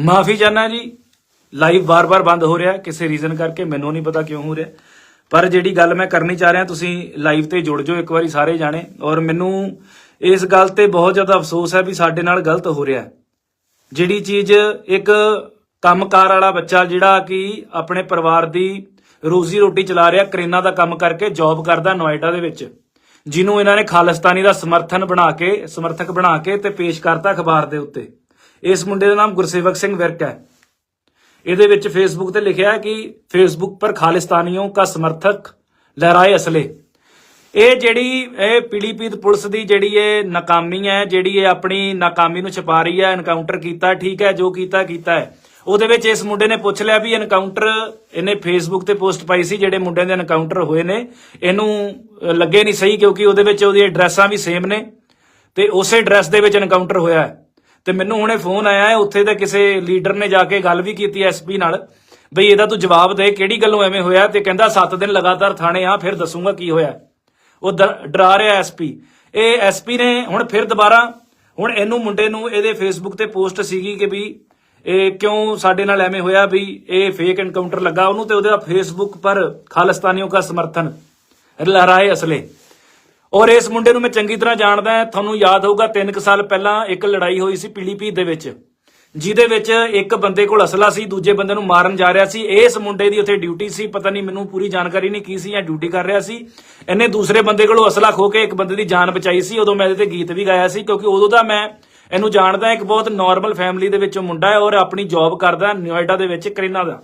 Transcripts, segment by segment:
ਮਾਫੀ ਚਾਹਨਾ ਜੀ। ਲਾਈਵ ਬਾਰ-ਬਾਰ ਬੰਦ ਹੋ ਰਿਹਾ। ਕਿਸੇ ਰੀਜ਼ਨ ਕਰਕੇ ਮੈਨੂੰ ਨਹੀਂ ਪਤਾ ਕਿਉਂ ਹੋ ਰਿਹਾ। ਪਰ ਜਿਹੜੀ ਗੱਲ ਮੈਂ ਕਰਨੀ ਚਾਹ ਰਿਹਾ, ਤੁਸੀਂ ਲਾਈਵ ਤੇ ਜੁੜ ਜਾਓ ਇੱਕ ਵਾਰੀ ਸਾਰੇ ਜਾਣੇ। ਔਰ ਮੈਨੂੰ ਇਸ ਗੱਲ ਤੇ ਬਹੁਤ ਜ਼ਿਆਦਾ ਅਫਸੋਸ ਹੈ ਵੀ ਸਾਡੇ ਨਾਲ ਗਲਤ ਹੋ ਰਿਹਾ ਜਿਹੜੀ ਚੀਜ਼ ਇੱਕ ਕੰਮਕਾਰ ਵਾਲਾ ਬੱਚਾ ਜਿਹੜਾ ਕਿ ਆਪਣੇ ਪਰਿਵਾਰ ਦੀ ਰੋਜ਼ੀ ਰੋਟੀ ਚਲਾ ਰਿਹਾ, ਕਰੇਨਾ ਦਾ ਕੰਮ ਕਰਕੇ ਜੌਬ ਕਰਦਾ ਨੋਇਡਾ ਦੇ ਵਿੱਚ, ਜਿਹਨੂੰ ਇਹਨਾਂ ਨੇ ਖਾਲਿਸਤਾਨੀ ਦਾ ਸਮਰਥਨ ਬਣਾ ਕੇ, ਸਮਰਥਕ ਬਣਾ ਕੇ ਤੇ ਪੇਸ਼ ਕਰਤਾ ਅਖਬਾਰ ਦੇ ਉੱਤੇ। ਇਸ ਮੁੰਡੇ ਦਾ ਨਾਮ ਗੁਰਸੇਵਕ ਸਿੰਘ ਵਿਰਕ ਹੈ। ਇਹਦੇ ਵਿੱਚ ਫੇਸਬੁੱਕ ਤੇ ਲਿਖਿਆ ਕਿ ਫੇਸਬੁੱਕ ਪਰ ਖਾਲਿਸਤਾਨੀਆਂ ਦਾ ਸਮਰਥਕ ਲਹਿਰਾਏ ਅਸਲੇ। ਇਹ ਜਿਹੜੀ, ਇਹ ਪੀਲੀਪੀਤ ਪੁਲਿਸ ਦੀ ਜਿਹੜੀ ਇਹ ਨਾਕਾਮੀ ਹੈ, ਜਿਹੜੀ ਇਹ ਆਪਣੀ ਨਾਕਾਮੀ ਨੂੰ ਛਪਾ ਰਹੀ ਹੈ ਐਨਕਾਊਂਟਰ ਕੀਤਾ ਠੀਕ ਹੈ, ਜੋ ਕੀਤਾ ਕੀਤਾ ਹੈ। ਉਹਦੇ ਵਿੱਚ ਇਸ ਮੁੰਡੇ ਨੇ ਪੁੱਛ ਲਿਆ ਵੀ ਐਨਕਾਊਂਟਰ ਇਹਨੇ ਫੇਸਬੁੱਕ ਤੇ ਪੋਸਟ ਪਾਈ ਸੀ, ਜਿਹੜੇ ਮੁੰਡਿਆਂ ਦੇ ਐਨਕਾਊਂਟਰ ਹੋਏ ਨੇ। ਇਹਨੂੰ ਲੱਗੇ ਨਹੀਂ ਸਹੀ ਕਿਉਂਕਿ ਉਹਦੇ ਵਿੱਚ ਉਹਦੀ ਐਡਰੈਸਾਂ ਵੀ ਸੇਮ ਨੇ। ਤੇ ਉਸੇ ਐਡਰੈਸ ਦੇ ਵਿੱਚ ਐਨਕਾਊਂਟਰ ਹੋਇਆ ਹੈ। ਤੇ ਮੈਨੂੰ ਹੁਣੇ ਫੋਨ ਆਇਆ ਹੈ, ਉੱਥੇ ਦੇ ਕਿਸੇ ਲੀਡਰ ਨੇ ਜਾ ਕੇ ਗੱਲ ਵੀ ਕੀਤੀ ਐਸਪੀ ਨਾਲ, ਬਈ ਇਹਦਾ ਤੂੰ ਜਵਾਬ ਦੇ, ਕਿਹੜੀ ਗੱਲੋਂ ਐਵੇਂ ਹੋਇਆ? ਤੇ ਕਹਿੰਦਾ 7 ਦਿਨ ਲਗਾਤਾਰ ਥਾਣੇ ਆ, ਫਿਰ ਦੱਸੂਗਾ ਕੀ ਹੋਇਆ। ਉਹ ਡ- ਡਰਾ ਰਿਹਾ ਐਸਪੀ। ਇਹ ਐਸਪੀ ਨੇ ਹੁਣ ਫਿਰ ਦੁਬਾਰਾ, ਹੁਣ ਇਹਨੂੰ ਮੁੰਡੇ ਨੂੰ ਇਹਦੇ ਫੇਸਬੁੱਕ ਤੇ ਪੋਸਟ ਸੀਗੀ ਕਿ ਵੀ ਇਹ ਕਿਉਂ ਸਾਡੇ ਨਾਲ ਐਵੇਂ ਹੋਇਆ ਵੀ ਇਹ ਫੇਕ ਐਨਕਾਊਂਟਰ ਲੱਗਾ ਉਹਨੂੰ ਤੇ ਉਹਦਾ ਫੇਸਬੁੱਕ ਪਰ ਖਾਲਿਸਤਾਨੀਆਂ ਦਾ ਸਮਰਥਨ, ਲਹਿਰਾਏ ਅਸਲੇ। ਔਰ ਇਸ ਮੁੰਡੇ ਨੂੰ ਮੈਂ ਚੰਗੀ ਤਰ੍ਹਾਂ ਜਾਣਦਾ ਹਾਂ, ਤੁਹਾਨੂੰ ਯਾਦ ਹੋਊਗਾ 3 ਕੁ ਸਾਲ ਪਹਿਲਾਂ ਇੱਕ ਲੜਾਈ ਹੋਈ ਸੀ ਪੀਲੀਪੀਤ ਦੇ ਵਿੱਚ, ਜਿਹਦੇ ਵਿੱਚ ਇੱਕ ਬੰਦੇ ਕੋਲ ਅਸਲਾ ਸੀ, ਦੂਜੇ ਬੰਦੇ ਨੂੰ ਮਾਰਨ ਜਾ ਰਿਹਾ ਸੀ। ਇਸ ਮੁੰਡੇ ਦੀ ਉੱਥੇ ਡਿਊਟੀ ਸੀ, ਪਤਾ ਨਹੀਂ ਮੈਨੂੰ ਪੂਰੀ ਜਾਣਕਾਰੀ ਨਹੀਂ ਕੀ ਸੀ ਜਾਂ ਡਿਊਟੀ ਕਰ ਰਿਹਾ ਸੀ। ਇਹਨੇ ਦੂਸਰੇ ਬੰਦੇ ਕੋਲੋਂ ਅਸਲਾ ਖੋ ਕੇ ਇੱਕ ਬੰਦੇ ਦੀ ਜਾਨ ਬਚਾਈ ਸੀ, ਉਦੋਂ ਮੈਂ ਇਹਦੇ ਤੇ ਗੀਤ ਵੀ ਗਾਇਆ ਸੀ, ਕਿਉਂਕਿ ਉਦੋਂ ਦਾ ਮੈਂ ਇਹਨੂੰ ਜਾਣਦਾ ਇੱਕ ਬਹੁਤ ਨਾਰਮਲ ਫੈਮਿਲੀ ਦੇ ਵਿੱਚੋਂ ਮੁੰਡਾ ਹੈ ਔਰ ਆਪਣੀ ਜੌਬ ਕਰਦਾ ਨੋਇਡਾ ਦੇ ਵਿੱਚ, ਕਰੇਨਾ ਦਾ।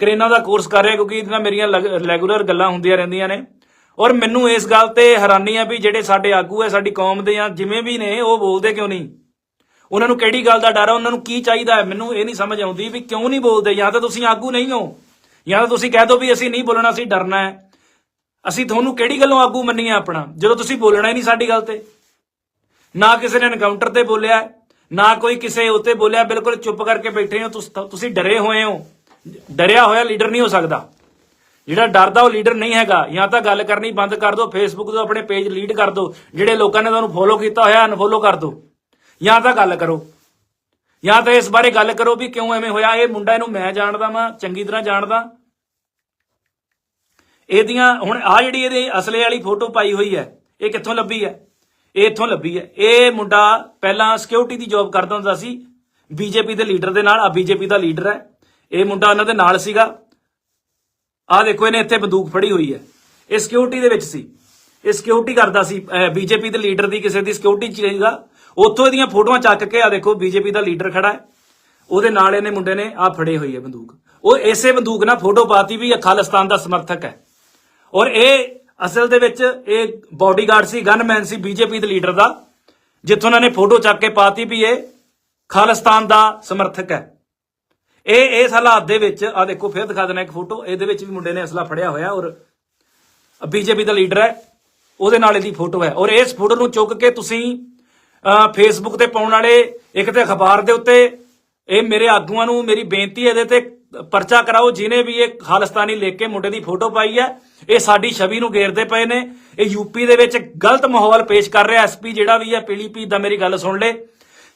ਕਰੇਨਾ ਦਾ ਕੋਰਸ ਕਰ ਰਿਹਾ, ਕਿਉਂਕਿ ਇਹਦੇ ਨਾਲ ਮੇਰੀਆਂ ਰੈਗੂਲਰ ਗੱਲਾਂ ਹੁੰਦੀਆਂ ਰਹਿੰਦੀਆਂ ਨੇ। ਔਰ ਮੈਨੂੰ ਇਸ ਗੱਲ ਤੇ ਹੈਰਾਨੀ ਆ ਵੀ ਜਿਹੜੇ ਸਾਡੇ ਆਗੂ ਹੈ ਸਾਡੀ ਕੌਮ ਦੇ ਆ, ਜਿਵੇਂ ਵੀ ਨੇ, ਉਹ ਬੋਲਦੇ ਕਿਉਂ ਨਹੀਂ? ਉਹਨਾਂ ਨੂੰ ਕਿਹੜੀ ਗੱਲ ਦਾ ਡਰ ਆ? ਉਹਨਾਂ ਨੂੰ ਕੀ ਚਾਹੀਦਾ ਹੈ? ਮੈਨੂੰ ਇਹ ਨਹੀਂ ਸਮਝ ਆਉਂਦੀ ਵੀ ਕਿਉਂ ਨਹੀਂ ਬੋਲਦੇ? ਜਾਂ ਤਾਂ ਤੁਸੀਂ ਆਗੂ ਨਹੀਂ ਹੋ, ਜਾਂ ਤਾਂ ਤੁਸੀਂ ਕਹਿ ਦਿਓ ਵੀ ਅਸੀਂ ਨਹੀਂ ਬੋਲਣਾ, ਅਸੀਂ ਡਰਨਾ ਹੈ। ਅਸੀਂ ਤੁਹਾਨੂੰ ਕਿਹੜੀ ਗੱਲੋਂ ਆਗੂ ਮੰਨੀਏ ਆਪਣਾ? ਜਦੋਂ ਤੁਸੀਂ ਬੋਲਣਾ ਹੀ ਨਹੀਂ ਸਾਡੀ ਗੱਲ ਤੇ। ਨਾ ਕਿਸੇ ਨੇ ਐਨਕਾਊਂਟਰ ਤੇ ਬੋਲਿਆ ਨਾ ਕੋਈ ਕਿਸੇ ਉੱਤੇ ਬੋਲਿਆ। ਬਿਲਕੁਲ ਚੁੱਪ ਕਰਕੇ ਬੈਠੇ ਹੋ, ਤੁਸ- ਤੁਸੀਂ ਡਰੇ ਹੋਏ ਹੋ। ਡਰਿਆ ਹੋਇਆ ਲੀਡਰ ਨਹੀਂ ਹੋ ਸਕਦਾ। ਜਿਹੜਾ ਡਰਦਾ ਉਹ ਲੀਡਰ ਨਹੀਂ ਹੈਗਾ। ਜਾਂ ਤਾਂ ਗੱਲ ਕਰਨੀ ਬੰਦ ਕਰ ਦਿਓ ਫੇਸਬੁੱਕ ਤੋਂ ਆਪਣੇ ਪੇਜ ਲੀਡ ਕਰ ਦਿਓ ਜਿਹੜੇ ਲੋਕਾਂ ਨੇ ਤੁਹਾਨੂੰ ਫੋਲੋ ਕੀਤਾ ਹੋਇਆ ਅਨਫੋਲੋ ਕਰ ਦਿਓ ਜਾਂ ਤਾਂ ਗੱਲ ਕਰੋ। ਜਾਂ ਤਾਂ ਇਸ ਬਾਰੇ ਗੱਲ ਕਰੋ ਵੀ ਕਿਉਂ ਐਵੇਂ ਹੋਇਆ, ਇਹ ਮੁੰਡਾ ਇਹਨੂੰ ਮੈਂ ਜਾਣਦਾ ਵਾਂ, ਚੰਗੀ ਤਰ੍ਹਾਂ ਜਾਣਦਾ। ਇਹਦੀਆਂ ਹੁਣ ਆ ਜਿਹੜੀ ਇਹਦੇ ਅਸਲੇ ਵਾਲੀ ਫੋਟੋ ਪਾਈ ਹੋਈ ਹੈ, ਇਹ ਕਿੱਥੋਂ ਲੱਭੀ ਹੈ? ਇਹ ਇੱਥੋਂ ਲੱਭੀ ਹੈ। ਇਹ ਮੁੰਡਾ ਪਹਿਲਾਂ ਸਿਕਿਉਰਿਟੀ ਦੀ ਜੌਬ ਕਰਦਾ ਹੁੰਦਾ ਸੀ। ਬੀਜੇਪੀ ਦੇ ਲੀਡਰ ਦੇ ਨਾਲ ਆ ਬੀਜੇਪੀ ਦਾ ਲੀਡਰ ਹੈ। ਇਹ ਮੁੰਡਾ ਉਹਨਾਂ ਦੇ ਨਾਲ ਸੀਗਾ। ਆਹ ਦੇਖੋ, ਇਹਨੇ ਇੱਥੇ ਬੰਦੂਕ ਫੜੀ ਹੋਈ ਹੈ। ਇਹ ਸਿਕਿਉਰਿਟੀ ਦੇ ਵਿੱਚ ਸੀ। ਇਹ ਸਿਕਿਉਰਿਟੀ ਕਰਦਾ ਸੀ ਬੀਜੇਪੀ ਦੇ ਲੀਡਰ ਦੀ ਕਿਸੇ ਦੀ ਸਿਕਿਉਰਿਟੀ ਚਾਹੀਦਾ ਉੱਥੋਂ ਇਹਦੀਆਂ ਫੋਟੋਆਂ ਚੱਕ ਕੇ ਆ ਦੇਖੋ, ਬੀਜੇਪੀ ਦਾ ਲੀਡਰ ਖੜਾ ਹੈ। ਉਹਦੇ ਨਾਲ ਇਹਨੇ ਮੁੰਡੇ ਨੇ ਆ ਫੜੇ ਹੋਈ ਹੈ ਬੰਦੂਕ। ਉਹ ਇਸੇ ਬੰਦੂਕ ਨਾਲ ਫੋਟੋ ਪਾਤੀ ਵੀ ਇਹ ਖਾਲਿਸਤਾਨ ਦਾ ਸਮਰਥਕ ਹੈ। ਔਰ ਇਹ ਅਸਲ ਦੇ ਵਿੱਚ ਇਹ ਬਾਡੀਗਾਰਡ ਸੀ ਗਨਮੈਨ ਸੀ, ਬੀਜੇਪੀ ਦੇ ਲੀਡਰ ਦਾ, ਜਿੱਥੋਂ ਉਹਨਾਂ ਨੇ ਫੋਟੋ ਚੱਕ ਕੇ ਪਾਤੀ ਵੀ ਇਹ ਖਾਲਿਸਤਾਨ ਦਾ ਸਮਰਥਕ ਹੈ। ਇਹ ਇਸ ਹਾਲਾਤ ਦੇ ਵਿੱਚ ਆ ਦੇਖੋ, ਫਿਰ ਦਿਖਾ ਦੇਣਾ ਇੱਕ ਫੋਟੋ ਇਹਦੇ ਵਿੱਚ ਵੀ ਮੁੰਡੇ ਨੇ ਅਸਲਾ ਫੜਿਆ ਹੋਇਆ ਔਰ ਬੀਜੇਪੀ ਦਾ ਲੀਡਰ ਹੈ, ਉਹਦੇ ਨਾਲ ਇਹਦੀ ਫੋਟੋ ਹੈ। ਔਰ ਇਸ ਫੋਟੋ ਨੂੰ ਚੁੱਕ ਕੇ ਤੁਸੀਂ ਫੇਸਬੁੱਕ ਤੇ ਪਾਉਣ ਵਾਲੇ ਇੱਕ ਤੇ ਅਖਬਾਰ ਦੇ ਉੱਤੇ, ਇਹ ਮੇਰੇ ਆਗੂਆਂ ਨੂੰ ਮੇਰੀ ਬੇਨਤੀ ਹੈ, ਇਹਦੇ ਤੇ ਪਰਚਾ ਕਰਾਓ ਜਿਨੇ ਵੀ ਇਹ ਖਾਲਿਸਤਾਨੀ ਲਿਖ ਕੇ ਮੁੰਡੇ ਦੀ ਫੋਟੋ ਪਾਈ ਹੈ, ਇਹ ਸਾਡੀ ਛਵੀ ਨੂੰ ਗੇਰਦੇ ਪਏ ਨੇ। ਇਹ ਯੂਪੀ ਦੇ ਵਿੱਚ ਗਲਤ ਮਾਹੌਲ ਪੇਸ਼ ਕਰ ਰਿਹਾ ਐਸਪੀ ਜਿਹੜਾ ਵੀ ਹੈ ਪੀਲੀਪੀ ਦਾ ਮੇਰੀ ਗੱਲ ਸੁਣ ਲੈ।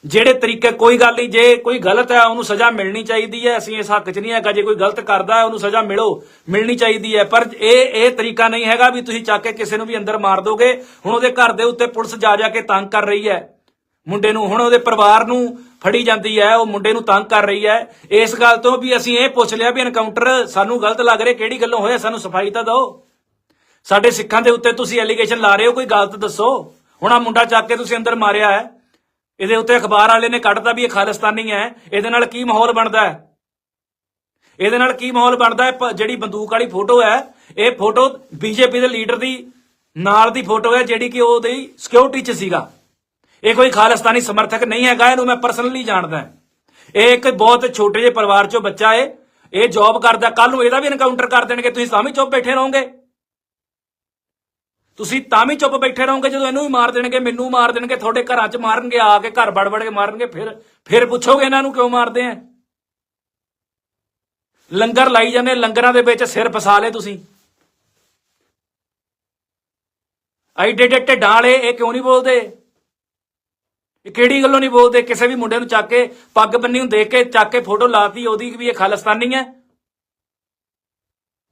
ਜਿਹੜੇ ਤਰੀਕੇ ਕੋਈ ਗੱਲ ਨਹੀਂ, ਜੇ ਕੋਈ ਗਲਤ ਹੈ, ਉਹਨੂੰ ਸਜ਼ਾ ਮਿਲਣੀ ਚਾਹੀਦੀ ਹੈ। ਅਸੀਂ ਇਸ ਹੱਕ 'ਚ ਨਹੀਂ ਹੈਗਾ, ਜੇ ਕੋਈ ਗਲਤ ਕਰਦਾ ਹੈ, ਉਹਨੂੰ ਸਜ਼ਾ ਮਿਲੋ, ਮਿਲਣੀ ਚਾਹੀਦੀ ਹੈ। ਪਰ ਇਹ ਇਹ ਤਰੀਕਾ ਨਹੀਂ ਹੈਗਾ ਵੀ ਤੁਸੀਂ ਚੱਕ ਕੇ ਕਿਸੇ ਨੂੰ ਵੀ ਅੰਦਰ ਮਾਰ ਦੋਗੇ। ਹੁਣ ਉਹਦੇ ਘਰ ਦੇ ਉੱਤੇ ਪੁਲਿਸ ਜਾ ਜਾ ਕੇ ਤੰਗ ਕਰ ਰਹੀ ਹੈ। ਮੁੰਡੇ ਨੂੰ, ਹੁਣ ਉਹਦੇ ਪਰਿਵਾਰ ਨੂੰ ਫੜੀ ਜਾਂਦੀ ਹੈ, ਉਹ ਮੁੰਡੇ ਨੂੰ ਤੰਗ ਕਰ ਰਹੀ ਹੈ। ਇਸ ਗੱਲ ਤੋਂ ਵੀ ਅਸੀਂ ਇਹ ਪੁੱਛ ਲਿਆ ਵੀ ਐਨਕਾਊਂਟਰ ਸਾਨੂੰ ਗਲਤ ਲੱਗ ਰਿਹਾ, ਕਿਹੜੀ ਗੱਲੋਂ ਹੋਇਆ, ਸਾਨੂੰ ਸਫ਼ਾਈ ਤਾਂ ਦਿਓ। ਸਾਡੇ ਸਿੱਖਾਂ ਦੇ ਉੱਤੇ ਤੁਸੀਂ ਐਲੀਗੇਸ਼ਨ ਲਾ ਰਹੇ ਹੋ, ਕੋਈ ਗਲਤ ਦੱਸੋ। ਹੁਣ ਆ ਮੁੰਡਾ ਚੱਕ ਕੇ ਤੁਸੀਂ ਅੰਦਰ ਮਾਰਿਆ ਹੈ। ਇਹਦੇ ਉੱਤੇ ਅਖਬਾਰ ਵਾਲੇ ਨੇ ਕੱਢਤਾ ਵੀ ਇਹ ਖਾਲਿਸਤਾਨੀ ਹੈ। ਇਹਦੇ ਨਾਲ ਕੀ ਮਾਹੌਲ ਬਣਦਾ ਹੈ? ਇਹਦੇ ਨਾਲ ਕੀ ਮਾਹੌਲ ਬਣਦਾ ਹੈ? ਜਿਹੜੀ ਬੰਦੂਕ ਵਾਲੀ ਫੋਟੋ ਹੈ, ਇਹ ਫੋਟੋ ਬੀਜੇਪੀ ਦੇ ਲੀਡਰ ਦੀ, ਨਾਲ ਦੀ ਫੋਟੋ ਹੈ ਜਿਹੜੀ ਕਿ ਉਹਦੀ ਸਿਕਿਉਰਿਟੀ 'ਚ ਸੀਗਾ। ਇਹ ਕੋਈ ਖਾਲਿਸਤਾਨੀ ਸਮਰਥਕ ਨਹੀਂ ਹੈਗਾ, ਇਹਨੂੰ ਮੈਂ ਪਰਸਨਲੀ ਜਾਣਦਾ ਇਹ ਇੱਕ ਬਹੁਤ ਛੋਟੇ ਜਿਹੇ ਪਰਿਵਾਰ 'ਚੋਂ ਬੱਚਾ ਹੈ। ਇਹ ਜੌਬ ਕਰਦਾ ਕੱਲ ਨੂੰ ਇਹਦਾ ਵੀ ਐਨਕਾਊਂਟਰ ਕਰ ਦੇਣਗੇ। ਤੁਸੀਂ ਤਾਂ ਚੁੱਪ ਬੈਠੇ ਰਹੋਗੇ। ਤੁਸੀਂ ਤਾਂ ਵੀ ਚੁੱਪ ਬੈਠੇ ਰਹੋਗੇ ਜਦੋਂ ਇਹਨੂੰ ਵੀ ਮਾਰ ਦੇਣਗੇ, ਮੈਨੂੰ ਮਾਰ ਦੇਣਗੇ, ਤੁਹਾਡੇ ਘਰਾਂ 'ਚ ਮਾਰਨਗੇ, ਆ ਕੇ ਘਰ ਵੜ ਵੜ ਕੇ ਮਾਰਨਗੇ, ਫਿਰ ਫਿਰ ਪੁੱਛੋਗੇ ਇਹਨਾਂ ਨੂੰ ਕਿਉਂ ਮਾਰਦੇ ਆ? ਲੰਗਰ ਲਾਈ ਜਾਂਦੇ, ਲੰਗਰਾਂ ਦੇ ਵਿੱਚ ਸਿਰ ਫਸਾ ਲੇ ਤੁਸੀਂ। ਐਡੇ ਐਡੇ ਢਿੱਡਾਂ ਵਾਲੇ ਇਹ ਕਿਉਂ ਨਹੀਂ ਬੋਲਦੇ? ਇਹ ਕਿਹੜੀ ਗੱਲੋਂ ਨਹੀਂ ਬੋਲਦੇ? ਕਿਸੇ ਵੀ ਮੁੰਡੇ ਨੂੰ ਚੱਕ ਕੇ, ਪੱਗ ਬੰਨੀ ਨੂੰ ਦੇਖ ਕੇ, ਚੱਕ ਕੇ ਫੋਟੋ ਲਾਤੀ, ਉਹਦੀ ਵੀ ਇਹ ਖਾਲਿਸਤਾਨੀ ਹੈ।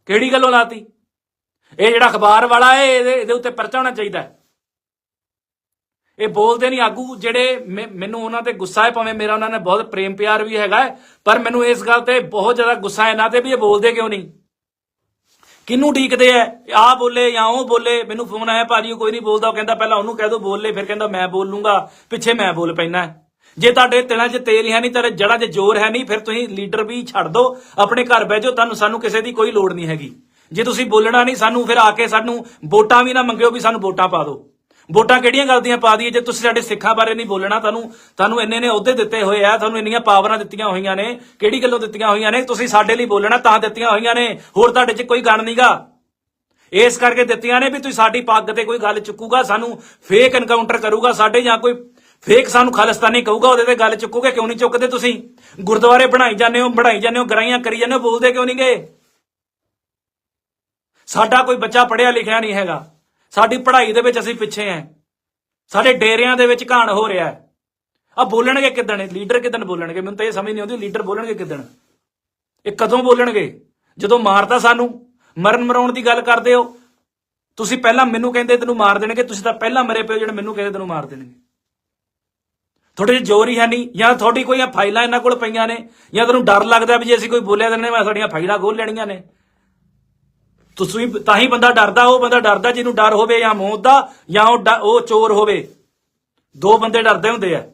ਕਿਹੜੀ ਗੱਲੋਂ ਲਾਤੀ? ਇਹ ਜਿਹੜਾ ਅਖਬਾਰ ਵਾਲਾ ਹੈ, ਇਹਦੇ ਇਹਦੇ ਉੱਤੇ ਪਰਚਾ ਹੋਣਾ ਚਾਹੀਦਾ ਹੈ। ਇਹ ਬੋਲਦੇ ਨਹੀਂ, ਆਗੂ ਜਿਹੜੇ ਮੈਨੂੰ ਉਹਨਾਂ ਤੇ ਗੁੱਸਾ ਹੈ, ਭਾਵੇਂ ਮੇਰਾ ਉਹਨਾਂ ਨੇ ਬਹੁਤ ਪ੍ਰੇਮ ਪਿਆਰ ਵੀ ਹੈਗਾ ਪਰ ਮੈਨੂੰ ਇਸ ਗੱਲ ਤੇ ਬਹੁਤ ਜ਼ਿਆਦਾ ਗੁੱਸਾ ਹੈ, ਨਾ ਤੇ ਵੀ ਇਹ ਬੋਲਦੇ ਕਿਉਂ ਨਹੀਂ? ਕਿਹਨੂੰ ਢੀਕਦੇ ਐ ਆ ਬੋਲੇ ਜਾਂ ਉਹ ਬੋਲੇ? ਮੈਨੂੰ ਫੋਨ ਆਇਆ, ਭਾਜੀ, ਉਹ ਕੋਈ ਨਹੀਂ ਬੋਲਦਾ, ਉਹ ਕਹਿੰਦਾ ਪਹਿਲਾਂ ਉਹਨੂੰ ਕਹਿ ਦੋ, ਬੋਲ ਲੈ, ਫਿਰ ਕਹਿੰਦਾ ਮੈਂ ਬੋਲ ਲੂੰਗਾ, ਪਿੱਛੇ ਮੈਂ ਬੋਲ ਪੈਣਾ ਜੇ ਤੁਹਾਡੇ ਤਿਲਾਂ 'ਚ ਤੇਲ ਹੈ ਨਹੀਂ ਤੇਰੇ ਜੜ੍ਹਾਂ 'ਚ ਜ਼ੋਰ ਹੈ ਨਹੀਂ, ਫਿਰ ਤੁਸੀਂ ਲੀਡਰ ਵੀ ਛੱਡ ਦਿਓ ਆਪਣੇ ਘਰ ਬਹਿ ਜਾਓ, ਤੁਹਾਨੂੰ ਸਾਨੂੰ ਕਿਸੇ ਦੀ ਕੋਈ ਲੋੜ ਨਹੀਂ ਹੈਗੀ। ਜੇ ਤੁਸੀਂ ਬੋਲਣਾ ਨਹੀਂ ਸਾਨੂੰ, ਫਿਰ ਆ ਕੇ ਸਾਨੂੰ ਵੋਟਾਂ ਵੀ ਨਾ ਮੰਗਿਓ ਵੀ ਸਾਨੂੰ ਵੋਟਾਂ ਪਾ ਦਿਓ। ਵੋਟਾਂ ਕਿਹੜੀਆਂ ਗਲਤੀਆਂ ਪਾ ਦਈਏ? ਜੇ ਤੁਸੀਂ ਸਾਡੇ ਸਿੱਖਾਂ ਬਾਰੇ ਨਹੀਂ ਬੋਲਣਾ, ਤੁਹਾਨੂੰ ਤੁਹਾਨੂੰ ਇੰਨੇ ਨੇ ਅਹੁਦੇ ਦਿੱਤੇ ਹੋਏ ਆ, ਤੁਹਾਨੂੰ ਇੰਨੀਆਂ ਪਾਵਰਾਂ ਦਿੱਤੀਆਂ ਹੋਈਆਂ ਨੇ, ਕਿਹੜੀ ਗੱਲੋਂ ਦਿੱਤੀਆਂ ਹੋਈਆਂ ਨੇ? ਤੁਸੀਂ ਸਾਡੇ ਲਈ ਬੋਲਣਾ ਤਾਂ ਦਿੱਤੀਆਂ ਹੋਈਆਂ ਨੇ। ਹੋਰ ਤੁਹਾਡੇ 'ਚ ਕੋਈ ਗਣ ਨਹੀਂਗਾ ਇਸ ਕਰਕੇ ਦਿੱਤੀਆਂ ਨੇ ਵੀ ਤੁਸੀਂ ਸਾਡੀ ਪੱਗ ਤੇ ਕੋਈ ਗੱਲ ਚੁੱਕੂਗਾ, ਸਾਨੂੰ ਫੇਕ ਐਨਕਾਊਂਟਰ ਕਰੂਗਾ ਸਾਡੇ ਜਾਂ ਕੋਈ ਫੇਕ ਸਾਨੂੰ ਖਾਲਿਸਤਾਨੀ ਕਹੂਗਾ, ਉਹਦੇ ਤੇ ਗੱਲ ਚੁੱਕੋਗੇ, ਕਿਉਂ ਨਹੀਂ ਚੁੱਕਦੇ ਤੁਸੀਂ? ਗੁਰਦੁਆਰੇ ਬਣਾਈ ਜਾਂਦੇ ਹੋ, ਬਣਾਈ ਜਾਂਦੇ ਹੋ, ਗਰਾਈਆਂ ਕਰੀ ਜਾਂਦੇ ਹੋ, ਬੋਲਦੇ ਕਿਉਂ ਨਹੀਂ ਗਏ ਸਾਡਾ ਕੋਈ ਬੱਚਾ ਪੜਿਆ ਲਿਖਿਆ ਨਹੀਂ ਹੈਗਾ। ਸਾਡੀ ਪੜ੍ਹਾਈ ਦੇ ਵਿੱਚ ਅਸੀਂ ਪਿੱਛੇ ਆਂ। ਸਾਡੇ ਡੇਰਿਆਂ ਦੇ ਵਿੱਚ ਘਾਣ ਹੋ ਰਿਹਾ ਹੈ। ਆ ਬੋਲਣਗੇ ਕਿਦਣ? ਲੀਡਰ ਕਿਦਣ ਬੋਲਣਗੇ? ਮੈਨੂੰ ਤਾਂ ਇਹ ਸਮਝ ਨਹੀਂ ਆਉਂਦੀ, ਲੀਡਰ ਬੋਲਣਗੇ ਕਿਦਣ? ਇਹ ਕਦੋਂ ਬੋਲਣਗੇ? ਜਦੋਂ ਮਾਰਦਾ ਸਾਨੂੰ, ਮਰਨ ਮਰਾਉਣ ਦੀ ਗੱਲ ਕਰਦੇ ਹੋ। ਤੁਸੀਂ ਪਹਿਲਾਂ ਮੈਨੂੰ ਕਹਿੰਦੇ ਤੈਨੂੰ ਮਾਰ ਦੇਣਗੇ, ਤੁਸੀਂ ਤਾਂ ਪਹਿਲਾਂ ਮਰੇ ਪਿਓ ਜਿਹੜੇ ਮੈਨੂੰ ਕਹਿੰਦੇ ਤੈਨੂੰ ਮਾਰ ਦੇਣਗੇ। ਤੁਹਾਡੇ 'ਚ ਜ਼ੋਰ ਹੀ ਹੈ ਨਹੀਂ, ਜਾਂ ਤੁਹਾਡੀ ਕੋਈ ਫਾਈਲਾਂ ਇਹਨਾਂ ਕੋਲ ਪਈਆਂ ਨੇ, ਜਾਂ ਤੁਹਾਨੂੰ ਡਰ ਲੱਗਦਾ ਵੀ ਜੇ ਅਸੀਂ ਕੋਈ ਬੋਲਿਆ ਤਾਂ ਮੈਂ ਤੁਹਾਡੀਆਂ ਫਾਈਲਾਂ ਖੋਲ ਲੈਣੀਆਂ ਨੇ। ਤੁਸੀਂ ਤਾਂ ਹੀ ਬੰਦਾ ਡਰਦਾ, ਉਹ ਬੰਦਾ ਡਰਦਾ ਜਿਹਨੂੰ ਡਰ ਹੋਵੇ ਜਾਂ ਮੌਤ ਦਾ, ਜਾਂ ਉਹ ਡ- ਉਹ ਚੋਰ ਹੋਵੇ। ਦੋ ਬੰਦੇ ਡਰਦੇ ਹੁੰਦੇ ਆ।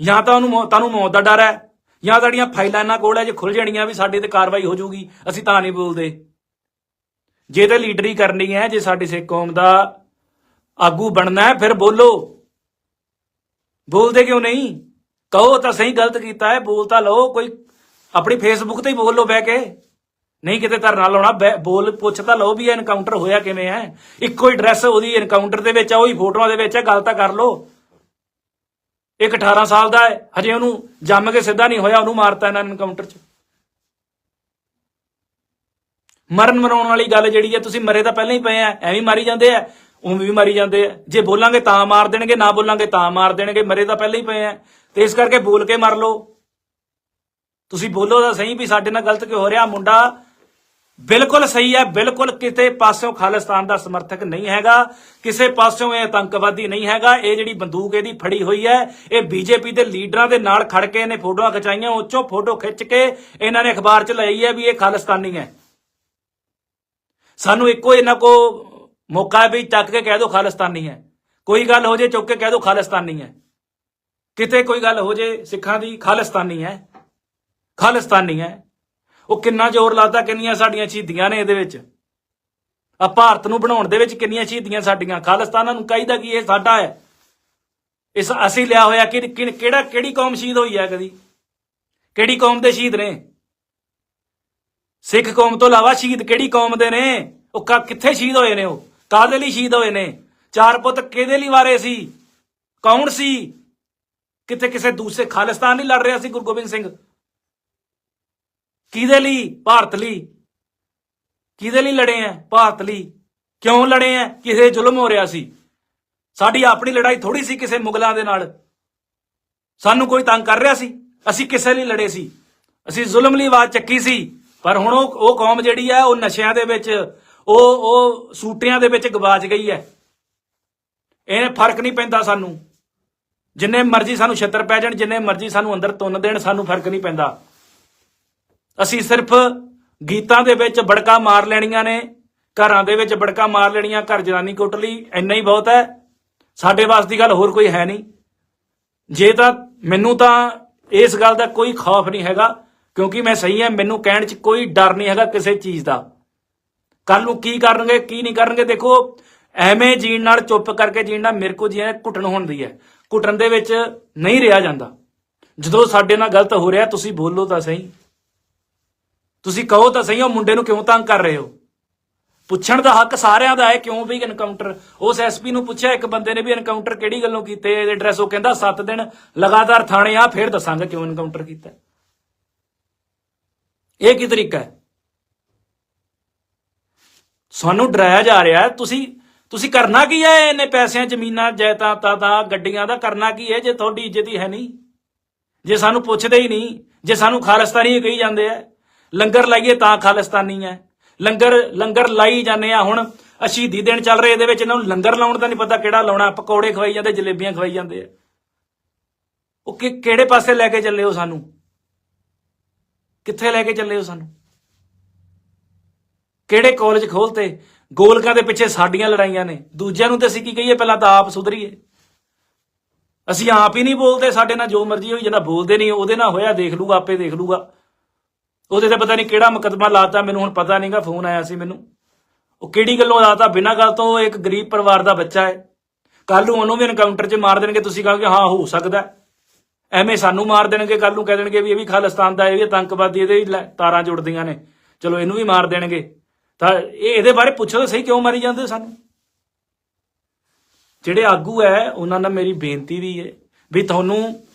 ਜਾਂ ਤਾਂ ਉਹਨੂੰ ਤੁਹਾਨੂੰ ਮੌਤ ਦਾ ਡਰ ਹੈ, ਜਾਂ ਤੁਹਾਡੀਆਂ ਫਾਈਲਾਂ ਇਹਨਾਂ ਕੋਲ ਹੈ, ਜੇ ਖੁੱਲ ਜਾਣੀਆਂ ਵੀ ਸਾਡੇ ਤੇ ਕਾਰਵਾਈ ਹੋ ਜਾਊਗੀ, ਅਸੀਂ ਤਾਂ ਨਹੀਂ ਬੋਲਦੇ। ਜੇ ਤੇ ਲੀਡਰੀ ਕਰਨੀ ਹੈ, ਜੇ ਸਾਡੀ ਸਿੱਖ ਕੌਮ ਦਾ ਆਗੂ ਬਣਨਾ ਹੈ, ਫਿਰ ਬੋਲੋ। ਬੋਲਦੇ ਕਿਉਂ ਨਹੀਂ? ਕਹੋ ਤਾਂ ਸਹੀ ਗਲਤ ਕੀਤਾ ਹੈ, ਬੋਲ ਤਾਂ ਲਓ, ਕੋਈ ਆਪਣੀ ਫੇਸਬੁੱਕ ਤੇ ਹੀ ਬੋਲ ਲਓ ਬਹਿ ਕੇ। ਨਹੀਂ ਕਿਤੇ ਧਰਨਾ ਲਾਉਣਾ ਬੋਲ ਪੁੱਛ ਤਾਂ ਲਓ ਵੀ ਇਹ ਐਨਕਾਊਂਟਰ ਹੋਇਆ ਕਿਵੇਂ ਹੈ। ਇੱਕੋ ਹੀ ਡਰੈਸ ਉਹਦੀ ਐਨਕਾਊਂਟਰ ਦੇ ਵਿੱਚ ਆ, ਉਹੀ ਫੋਟੋਆਂ ਦੇ ਵਿੱਚ ਹੈ ਗੱਲ ਤਾਂ ਕਰ ਲਓ। ਇੱਕ 18 ਸਾਲ ਦਾ ਹੈ, ਹਜੇ ਉਹਨੂੰ ਜੰਮ ਕੇ ਸਿੱਧਾ ਨਹੀਂ ਹੋਇਆ, ਉਹਨੂੰ ਮਾਰਤਾ ਇਹਨਾਂ ਨੇ ਐਨਕਾਊਂਟਰ 'ਚ। ਮਰਨ ਮਰਾਉਣ ਵਾਲੀ ਗੱਲ ਜਿਹੜੀ ਹੈ, ਤੁਸੀਂ ਮਰੇ ਤਾਂ ਪਹਿਲਾਂ ਹੀ ਪਏ ਆ, ਐਵੇਂ ਮਾਰੀ ਜਾਂਦੇ ਆ, ਉਵੇਂ ਵੀ ਮਾਰੀ ਜਾਂਦੇ ਆ। ਜੇ ਬੋਲਾਂਗੇ ਤਾਂ ਮਾਰ ਦੇਣਗੇ, ਨਾ ਬੋਲਾਂਗੇ ਤਾਂ ਮਾਰ ਦੇਣਗੇ, ਮਰੇ ਤਾਂ ਪਹਿਲਾਂ ਹੀ ਪਏ ਆ। ਤੇ ਇਸ ਕਰਕੇ ਬੋਲ ਕੇ ਮਰ ਲਓ। ਤੁਸੀਂ ਬੋਲੋ ਤਾਂ ਸਹੀ ਵੀ ਸਾਡੇ ਨਾਲ ਗਲਤ ਕਿਉਂ ਹੋ ਰਿਹਾ, ਮੁੰਡਾ ਬਿਲਕੁਲ ਸਹੀ ਹੈ, ਬਿਲਕੁਲ ਕਿਤੇ ਪਾਸਿਓਂ ਖਾਲਿਸਤਾਨ ਦਾ ਸਮਰਥਕ ਨਹੀਂ ਹੈਗਾ, ਕਿਸੇ ਪਾਸਿਓਂ ਇਹ ਆਤੰਕਵਾਦੀ ਨਹੀਂ ਹੈਗਾ, ਇਹ ਜਿਹੜੀ ਬੰਦੂਕ ਇਹਦੀ ਫੜੀ ਹੋਈ ਹੈ, ਇਹ ਬੀਜੇਪੀ ਦੇ ਲੀਡਰਾਂ ਦੇ ਨਾਲ ਖੜ ਕੇ ਇਹਨੇ ਫੋਟੋਆਂ ਖਿਚਾਈਆਂ, ਉੱਚੋਂ ਫੋਟੋ ਖਿੱਚ ਕੇ ਇਹਨਾਂ ਨੇ ਅਖਬਾਰ 'ਚ ਲਾਈ ਹੈ ਵੀ ਇਹ ਖਾਲਿਸਤਾਨੀ ਹੈ। ਸਾਨੂੰ ਇੱਕੋ ਇਹਨਾਂ ਕੋ ਮੌਕਾ ਹੈ ਵੀ ਚੱਕ ਕੇ ਕਹਿ ਦਿਓ ਖਾਲਿਸਤਾਨੀ ਹੈ। ਕੋਈ ਗੱਲ ਹੋ ਜੇ ਚੁੱਕ ਕੇ ਕਹਿ ਦਿਓ ਖਾਲਿਸਤਾਨੀ ਹੈ। ਕਿਤੇ ਕੋਈ ਗੱਲ ਹੋ ਜੇ ਸਿੱਖਾਂ ਦੀ ਖਾਲਿਸਤਾਨੀ ਹੈ। ਖਾਲਿਸਤਾਨੀ ਹੈ। ਉਹ ਕਿੰਨਾ ਜ਼ੋਰ ਲਾਦਾ ਕਿੰਨੀਆਂ ਸਾਡੀਆਂ ਸ਼ਹੀਦੀਆਂ ਨੇ ਇਹਦੇ ਵਿੱਚ। ਆ ਭਾਰਤ ਨੂੰ ਬਣਾਉਣ ਦੇ ਵਿੱਚ ਕਿੰਨੀਆਂ ਸ਼ਹੀਦੀਆਂ ਸਾਡੀਆਂ। ਖਾਲਿਸਤਾਨਾਂ ਨੂੰ ਕਹੀਦਾ ਕਿ ਇਹ ਸਾਡਾ ਹੈ? ਇਸ ਅਸੀਂ ਲਿਆ ਹੋਇਆ ਕਿ ਕਿਹੜਾ ਕਿਹੜੀ ਕੌਮ ਸ਼ਹੀਦ ਹੋਈ ਹੈ ਕਦੀ? ਕਿਹੜੀ ਕੌਮ ਦੇ ਸ਼ਹੀਦ ਨੇ? ਸਿੱਖ ਕੌਮ ਤੋਂ ਇਲਾਵਾ ਸ਼ਹੀਦ ਕਿਹੜੀ ਕੌਮ ਦੇ ਨੇ? ਉਹ ਕਾ- ਕਿੱਥੇ ਸ਼ਹੀਦ ਹੋਏ ਨੇ ਉਹ? ਕਾਦੇ ਲਈ ਸ਼ਹੀਦ ਹੋਏ ਨੇ? ਚਾਰ ਪੁੱਤ ਕਿਹਦੇ ਲਈ ਵਾਰੇ ਸੀ? ਕੌਣ ਸੀ? ਕਿਤੇ ਕਿਸੇ ਦੂਸਰੇ ਖਾਲਿਸਤਾਨ ਨਹੀਂ ਲੜ ਰਿਹਾ ਸੀ ਗੁਰੂ ਗੋਬਿੰਦ ਸਿੰਘ? ਕਿਹਦੇ ਲਈ? ਭਾਰਤ ਲਈ। ਕਿਹਦੇ ਲਈ ਲੜੇ ਆ? ਭਾਰਤ ਲਈ। ਕਿਉਂ ਲੜੇ ਆ? ਕਿਸੇ ਜ਼ੁਲਮ ਹੋ ਰਿਹਾ ਸੀ। ਸਾਡੀ ਆਪਣੀ ਲੜਾਈ ਥੋੜੀ ਸੀ ਕਿਸੇ ਮੁਗਲਾਂ ਦੇ ਨਾਲ। ਸਾਨੂੰ ਕੋਈ ਤੰਗ ਕਰ ਰਿਹਾ ਸੀ। ਅਸੀਂ ਕਿਸੇ ਲਈ ਲੜੇ ਸੀ। ਅਸੀਂ ਜ਼ੁਲਮ ਲਈ ਆਵਾਜ਼ ਚੱਕੀ ਸੀ। ਪਰ ਹੁਣ ਉਹ ਉਹ ਕੌਮ ਜਿਹੜੀ ਹੈ ਉਹ ਨਸ਼ਿਆਂ ਦੇ ਵਿੱਚ, ਉਹ ਉਹ ਸੂਟਿਆਂ ਦੇ ਵਿੱਚ ਗਵਾਚ ਗਈ ਹੈ। ਇਹ ਫ਼ਰਕ ਨਹੀਂ ਪੈਂਦਾ ਸਾਨੂੰ। ਜਿੰਨੇ ਮਰਜ਼ੀ ਸਾਨੂੰ ਛੱਤਰ ਪੈ ਜਾਣ, ਜਿੰਨੇ ਮਰਜ਼ੀ ਸਾਨੂੰ ਅੰਦਰ ਤੁੰਨ ਦੇਣ, ਸਾਨੂੰ ਫ਼ਰਕ ਨਹੀਂ ਪੈਂਦਾ। ਅਸੀਂ ਸਿਰਫ ਗੀਤਾਂ ਦੇ ਵਿੱਚ ਬੜਕਾ ਮਾਰ ਲੈਣੀਆਂ ਨੇ, ਘਰਾਂ ਦੇ ਵਿੱਚ ਬੜਕਾ ਮਾਰ ਲੈਣੀਆਂ, ਘਰ ਜਨਾਨੀ ਕੁੱਟ ਲਈ, ਇੰਨਾ ਹੀ ਬਹੁਤ ਹੈ। ਸਾਡੇ ਵਾਸ ਦੀ ਗੱਲ ਹੋਰ ਕੋਈ ਹੈ ਨਹੀਂ। ਜੇ ਤਾਂ ਮੈਨੂੰ ਤਾਂ ਇਸ ਗੱਲ ਦਾ ਕੋਈ ਖੌਫ ਨਹੀਂ ਹੈਗਾ, ਕਿਉਂਕਿ ਮੈਂ ਸਹੀ ਹਾਂ, ਮੈਨੂੰ ਕਹਿਣ 'ਚ ਕੋਈ ਡਰ ਨਹੀਂ ਹੈਗਾ ਕਿਸੇ ਚੀਜ਼ ਦਾ। ਕੱਲ ਨੂੰ ਕੀ ਕਰਨਗੇ, ਕੀ ਨਹੀਂ ਕਰਨਗੇ, ਦੇਖੋ, ਐਵੇਂ ਜੀਣ ਨਾਲ, ਚੁੱਪ ਕਰਕੇ ਜੀਣ ਨਾਲ ਮੇਰੇ ਕੋ ਜਿਵੇਂ ਘੁੱਟਣ ਹੁੰਦੀ ਹੈ। ਘੁੱਟਣ ਦੇ ਵਿੱਚ ਨਹੀਂ ਰਿਹਾ ਜਾਂਦਾ। ਜਦੋਂ ਸਾਡੇ ਨਾਲ ਗਲਤ ਹੋ ਰਿਹਾ, ਤੁਸੀਂ ਬੋਲੋ ਤਾਂ ਸਹੀ। ਤੁਸੀਂ ਕਹੋ ਤਾਂ ਸਹੀ, ਉਹ ਮੁੰਡੇ ਨੂੰ ਕਿਉਂ ਤੰਗ ਕਰ ਰਹੇ ਹੋ? ਪੁੱਛਣ ਦਾ ਹੱਕ ਸਾਰਿਆਂ ਦਾ ਹੈ, ਕਿਉਂ ਵੀ ਐਨਕਾਊਂਟਰ ਉਸ ਐਸਪੀ ਨੂੰ ਪੁੱਛਿਆ, ਇੱਕ ਬੰਦੇ ਨੇ ਵੀ ਐਨਕਾਊਂਟਰ ਕਿਹੜੀ ਗੱਲੋਂ ਕੀਤੇ ਐਡਰੈਸ ਉਹ ਕਹਿੰਦਾ 7 ਦਿਨ ਲਗਾਤਾਰ ਥਾਣੇ ਆ, ਫਿਰ ਦੱਸਾਂਗਾ ਕਿਉਂ ਐਨਕਾਊਂਟਰ ਕੀਤਾ। ਇਹ ਕੀ ਤਰੀਕਾ ਹੈ? ਸਾਨੂੰ ਡਰਾਇਆ ਜਾ ਰਿਹਾ ਤੁਸੀਂ ਤੁਸੀਂ ਕਰਨਾ ਕੀ ਹੈ ਇਹਨੇ ਪੈਸਿਆਂ, ਜ਼ਮੀਨਾਂ, ਜਾਇਦਾਦਾਂ ਦਾ ਗੱਡੀਆਂ ਦਾ, ਕਰਨਾ ਕੀ ਹੈ? ਜੇ ਤੁਹਾਡੀ ਇੱਜ਼ਤ ਹੀ ਹੈ ਨਹੀਂ, ਜੇ ਸਾਨੂੰ ਪੁੱਛਦੇ ਹੀ ਨਹੀਂ, ਜੇ ਸਾਨੂੰ ਖਾਲਿਸਤਾਨੀ ਕਹੀ ਜਾਂਦੇ ਆ ਲੰਗਰ ਲਾਈਏ ਤਾਂ ਖਾਲਿਸਤਾਨੀ ਹੈ। ਲੰਗਰ ਲੰਗਰ ਲਾਈ ਜਾਂਦੇ ਆ ਹੁਣ। ਅਸ਼ਹੀਦੀ ਦਿਨ ਚੱਲ ਰਹੇ, ਇਹਦੇ ਵਿੱਚ ਇਹਨਾਂ ਨੂੰ ਲੰਗਰ ਲਾਉਣ ਦਾ ਨਹੀਂ ਪਤਾ ਕਿਹੜਾ ਲਾਉਣਾ। ਪਕੌੜੇ ਖਵਾਈ ਜਾਂਦੇ, ਜਲੇਬੀਆਂ ਖਵਾਈ ਜਾਂਦੇ ਆ। ਉਹ ਕਿ, ਕਿਹੜੇ ਪਾਸੇ ਲੈ ਕੇ ਚੱਲੇ ਹੋ ਸਾਨੂੰ? ਕਿੱਥੇ ਲੈ ਕੇ ਚੱਲੇ ਹੋ ਸਾਨੂੰ? ਕਿਹੜੇ ਕਾਲਜ ਖੋਲਤੇ? ਗੋਲਕਾਂ ਦੇ ਪਿੱਛੇ ਸਾਡੀਆਂ ਲੜਾਈਆਂ ਨੇ। ਦੂਜਿਆਂ ਨੂੰ ਤੇ ਅਸੀਂ ਕੀ ਕਹੀਏ? ਪਹਿਲਾਂ ਤਾਂ ਆਪ ਸੁਧਰੀਏ। ਅਸੀਂ ਆਪ ਹੀ ਨਹੀਂ ਬੋਲਦੇ। ਸਾਡੇ ਨਾਲ ਜੋ ਮਰਜ਼ੀ ਹੋਈ ਜਿਹੜਾ ਬੋਲਦੇ ਨਹੀਂ, ਉਹਦੇ ਨਾਲ ਹੋਇਆ, ਦੇਖ ਲੂਗਾ ਆਪੇ ਦੇਖ ਲੂਗਾ ਉਹਦੇ ਤੇ ਪਤਾ ਨਹੀਂ ਕਿਹੜਾ ਮੁਕੱਦਮਾ ਲਾਤਾ, ਮੈਨੂੰ ਹੁਣ ਪਤਾ ਨਹੀਂਗਾ, ਫੋਨ ਆਇਆ ਸੀ ਮੈਨੂੰ। ਉਹ ਕਿਹੜੀ ਗੱਲੋਂ ਲਾਤਾ? ਬਿਨਾਂ ਗੱਲ ਤੋਂ ਇੱਕ ਗਰੀਬ ਪਰਿਵਾਰ ਦਾ ਬੱਚਾ ਹੈ। ਕੱਲ ਨੂੰ ਉਹਨੂੰ ਵੀ ਐਨਕਾਊਂਟਰ 'ਚ ਮਾਰ ਦੇਣਗੇ, ਤੁਸੀਂ ਕਹੋਗੇ, ਹਾਂ, ਹੋ ਸਕਦਾ ਐਵੇਂ ਸਾਨੂੰ ਮਾਰ ਦੇਣਗੇ ਕੱਲ ਨੂੰ ਕਹਿ ਦੇਣਗੇ ਵੀ ਇਹ ਵੀ ਖਾਲਿਸਤਾਨ ਦਾ ਇਹ ਵੀ ਆਤੰਕਵਾਦੀ, ਇਹਦੇ ਲੈ- ਤਾਰਾਂ ਜੁੜਦੀਆਂ ਨੇ। ਚਲੋ, ਇਹਨੂੰ ਵੀ ਮਾਰ ਦੇਣਗੇ। ਤਾਂ ਇਹ ਇਹਦੇ ਬਾਰੇ ਪੁੱਛੋ ਤਾਂ ਸਹੀ, ਕਿਉਂ ਮਾਰੀ ਜਾਂਦੇ ਸਾਨੂੰ? ਜਿਹੜੇ ਆਗੂ ਹੈ, ਉਹਨਾਂ ਨਾਲ ਮੇਰੀ ਬੇਨਤੀ ਵੀ ਹੈ ਵੀ ਤੁਹਾਨੂੰ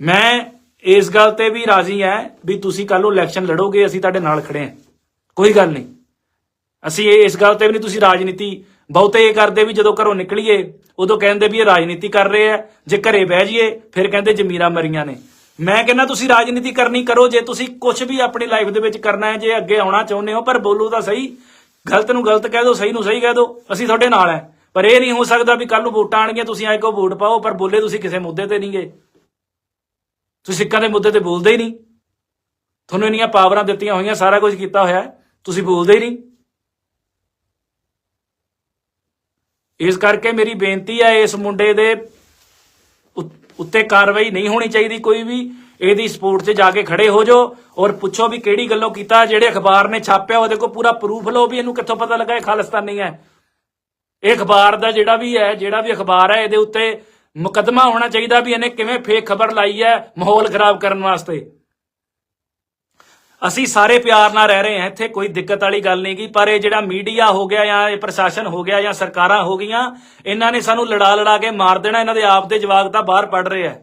ਮੈਂ ਇਸ ਗੱਲ ਤੇ ਵੀ ਰਾਜ਼ੀ ਹੈ ਵੀ ਤੁਸੀਂ ਕੱਲ ਨੂੰ ਇਲੈਕਸ਼ਨ ਲੜੋਗੇ, ਅਸੀਂ ਤੁਹਾਡੇ ਨਾਲ ਖੜੇ ਹਾਂ। ਕੋਈ ਗੱਲ ਨਹੀਂ। ਅਸੀਂ ਇਸ ਗੱਲ ਤੇ ਵੀ ਨਹੀਂ ਤੁਸੀਂ ਰਾਜਨੀਤੀ ਬਹੁਤੇ ਇਹ ਕਰਦੇ ਵੀ ਜਦੋਂ ਘਰੋਂ ਨਿਕਲੀਏ, ਉਦੋਂ ਕਹਿੰਦੇ ਵੀ ਇਹ ਰਾਜਨੀਤੀ ਕਰ ਰਹੇ ਆ, ਜੇ ਘਰੇ ਬਹਿ ਜਾਈਏ, ਫਿਰ ਕਹਿੰਦੇ ਜ਼ਮੀਰਾਂ ਮਰੀਆਂ ਨੇ। ਮੈਂ ਕਹਿੰਦਾ ਤੁਸੀਂ ਰਾਜਨੀਤੀ ਕਰਨੀ ਕਰੋ, ਜੇ ਤੁਸੀਂ ਕੁਝ ਵੀ ਆਪਣੀ ਲਾਈਫ ਦੇ ਵਿੱਚ ਕਰਨਾ ਹੈ, ਜੇ ਅੱਗੇ ਆਉਣਾ ਚਾਹੁੰਦੇ ਹੋ, ਪਰ ਬੋਲੋ ਤਾਂ ਸਹੀ। ਗਲਤ ਨੂੰ ਗਲਤ ਕਹਿ ਦਿਓ, ਸਹੀ ਨੂੰ ਸਹੀ ਕਹਿ ਦਿਓ, ਅਸੀਂ ਤੁਹਾਡੇ ਨਾਲ ਹੈ। ਪਰ ਇਹ ਨਹੀਂ ਹੋ ਸਕਦਾ ਵੀ ਕੱਲ ਨੂੰ ਵੋਟਾਂ ਆਣਗੀਆਂ ਤੁਸੀਂ ਆਏ ਕੋ ਵੋਟ ਪਾਓ, ਪਰ ਬੋਲੇ ਤੁਸੀਂ ਕਿਸੇ ਮੁੱਦੇ ਤੇ ਨਹੀਂ ਗਏ ਤੁਸੀਂ ਸਿੱਖਾਂ ਦੇ ਮੁੱਦੇ ਤੇ ਬੋਲਦੇ ਹੀ ਨਹੀਂ। ਤੁਹਾਨੂੰ ਇੰਨੀਆਂ ਪਾਵਰਾਂ ਦਿੱਤੀਆਂ ਹੋਈਆਂ, ਸਾਰਾ ਕੁਝ ਕੀਤਾ ਹੋਇਆ ਤੁਸੀਂ ਬੋਲਦੇ ਹੀ ਨਹੀਂ। ਇਸ ਕਰਕੇ ਮੇਰੀ ਬੇਨਤੀ ਹੈ, ਇਸ ਮੁੰਡੇ ਦੇ ਉੱਤੇ ਕਾਰਵਾਈ ਨਹੀਂ ਹੋਣੀ ਚਾਹੀਦੀ। ਕੋਈ ਵੀ ਇਹਦੀ ਸਪੋਰਟ 'ਚ ਜਾ ਕੇ ਖੜੇ ਹੋ ਜਾਓ ਔਰ ਪੁੱਛੋ ਵੀ ਕਿਹੜੀ ਗੱਲੋਂ ਕੀਤਾ, ਜਿਹੜੇ ਅਖਬਾਰ ਨੇ ਛਾਪਿਆ, ਉਹਦੇ ਕੋਲ ਪੂਰਾ ਪ੍ਰੂਫ ਲਓ ਵੀ ਇਹਨੂੰ ਕਿੱਥੋਂ ਪਤਾ ਲੱਗਾ, ਇਹ ਖਾਲਿਸਤਾਨੀ ਹੈ। ਇਹ ਅਖਬਾਰ ਦਾ ਜਿਹੜਾ ਵੀ ਹੈ, ਜਿਹੜਾ ਵੀ ਅਖਬਾਰ ਹੈ, ਇਹਦੇ ਉੱਤੇ ਮੁਕੱਦਮਾ ਹੋਣਾ ਚਾਹੀਦਾ ਵੀ ਇਹਨੇ ਕਿਵੇਂ ਫੇਕ ਖਬਰ ਲਾਈ ਹੈ ਮਾਹੌਲ ਖਰਾਬ ਕਰਨ ਵਾਸਤੇ। ਅਸੀਂ ਸਾਰੇ ਪਿਆਰ ਨਾਲ ਰਹਿ ਰਹੇ ਹਾਂ, ਇੱਥੇ ਕੋਈ ਦਿੱਕਤ ਵਾਲੀ ਗੱਲ ਨਹੀਂ ਗੀ, ਪਰ ਇਹ ਜਿਹੜਾ ਮੀਡੀਆ ਹੋ ਗਿਆ ਜਾਂ ਇਹ ਪ੍ਰਸ਼ਾਸਨ ਹੋ ਗਿਆ ਜਾਂ ਸਰਕਾਰਾਂ ਹੋ ਗਈਆਂ, ਇਹਨਾਂ ਨੇ ਸਾਨੂੰ ਲੜਾ ਲੜਾ ਕੇ ਮਾਰ ਦੇਣਾ, ਇਹਨਾਂ ਦੇ ਆਪ ਦੇ ਜਵਾਕ ਤਾਂ ਬਾਹਰ ਪੜ ਰਹੇ ਆ।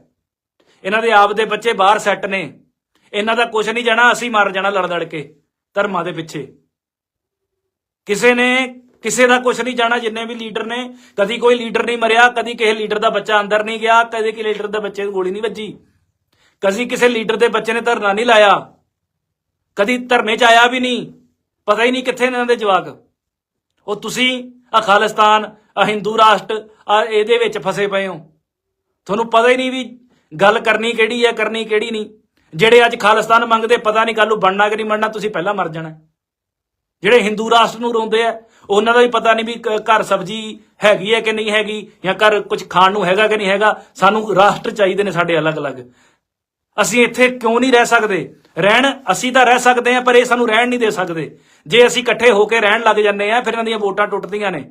ਇਹਨਾਂ ਦੇ ਆਪ ਦੇ ਬੱਚੇ ਬਾਹਰ ਸੈੱਟ ਨੇ। ਇਹਨਾਂ ਦਾ ਕੁਝ ਨਹੀਂ ਜਾਣਾ, ਅਸੀਂ ਮਰ ਜਾਣਾ ਲੜ ਲੜ ਕੇ, ਧਰਮਾਂ ਦੇ ਪਿੱਛੇ। ਕਿਸੇ ਨੇ ਕਿਸੇ ਦਾ ਕੁਝ ਨਹੀਂ ਜਾਣਾ, ਜਿੰਨੇ ਵੀ ਲੀਡਰ ਨੇ, ਕਦੀ ਕੋਈ ਲੀਡਰ ਨਹੀਂ ਮਰਿਆ, ਕਦੀ ਕਿਸੇ ਲੀਡਰ ਦਾ ਬੱਚਾ ਅੰਦਰ ਨਹੀਂ ਗਿਆ, ਕਦੇ ਕਿਸੇ ਲੀਡਰ ਦੇ ਬੱਚੇ ਨੂੰ ਗੋਲੀ ਨਹੀਂ ਵੱਜੀ, ਕਦੀ ਕਿਸੇ ਲੀਡਰ ਦੇ ਬੱਚੇ ਨੇ ਧਰਨਾ ਨਹੀਂ ਲਾਇਆ, ਕਦੀ ਧਰਨੇ 'ਚ ਆਇਆ ਵੀ ਨਹੀਂ, ਪਤਾ ਹੀ ਨਹੀਂ ਕਿੱਥੇ ਨੇ ਇਹਨਾਂ ਦੇ ਜਵਾਕ। ਉਹ ਤੁਸੀਂ ਆ ਖਾਲਿਸਤਾਨ ਆ ਹਿੰਦੂ ਰਾਸ਼ਟਰ ਆ ਇਹਦੇ ਵਿੱਚ ਫਸੇ ਪਏ ਹੋ। ਤੁਹਾਨੂੰ ਪਤਾ ਹੀ ਨਹੀਂ ਵੀ ਗੱਲ ਕਰਨੀ ਕਿਹੜੀ ਹੈ, ਕਰਨੀ ਕਿਹੜੀ ਨਹੀਂ। ਜਿਹੜੇ ਅੱਜ ਖਾਲਿਸਤਾਨ ਮੰਗਦੇ, ਪਤਾ ਨਹੀਂ ਕੱਲ ਨੂੰ ਬਣਨਾ ਕਿ ਨਹੀਂ ਬਣਨਾ, ਤੁਸੀਂ ਪਹਿਲਾਂ ਮਰ ਜਾਣਾ। ਜਿਹੜੇ ਹਿੰਦੂ ਰਾਸ਼ਟਰ ਨੂੰ ਰੋਂਦੇ ਆ ਉਹਨਾਂ ਦਾ ਵੀ ਪਤਾ ਨਹੀਂ ਵੀ ਘਰ ਸਬਜ਼ੀ ਹੈਗੀ ਹੈ ਕਿ ਨਹੀਂ ਹੈਗੀ, ਜਾਂ ਘਰ ਕੁਝ ਖਾਣ ਨੂੰ ਹੈਗਾ ਕਿ ਨਹੀਂ ਹੈਗਾ, ਸਾਨੂੰ ਰਾਸ਼ਟਰ ਚਾਹੀਦੇ ਨੇ ਸਾਡੇ ਅਲੱਗ-ਅਲੱਗ। ਅਸੀਂ ਇੱਥੇ ਕਿਉਂ ਨਹੀਂ ਰਹਿ ਸਕਦੇ? ਰਹਿਣ ਅਸੀਂ ਤਾਂ ਰਹਿ ਸਕਦੇ ਹਾਂ, ਪਰ ਇਹ ਸਾਨੂੰ ਰਹਿਣ ਨਹੀਂ ਦੇ ਸਕਦੇ। ਜੇ ਅਸੀਂ ਇਕੱਠੇ ਹੋ ਕੇ ਰਹਿਣ ਲੱਗ ਜੰਨੇ ਆ ਫਿਰ ਇਹਨਾਂ ਦੀਆਂ ਵੋਟਾਂ ਟੁੱਟਦੀਆਂ ਨੇ।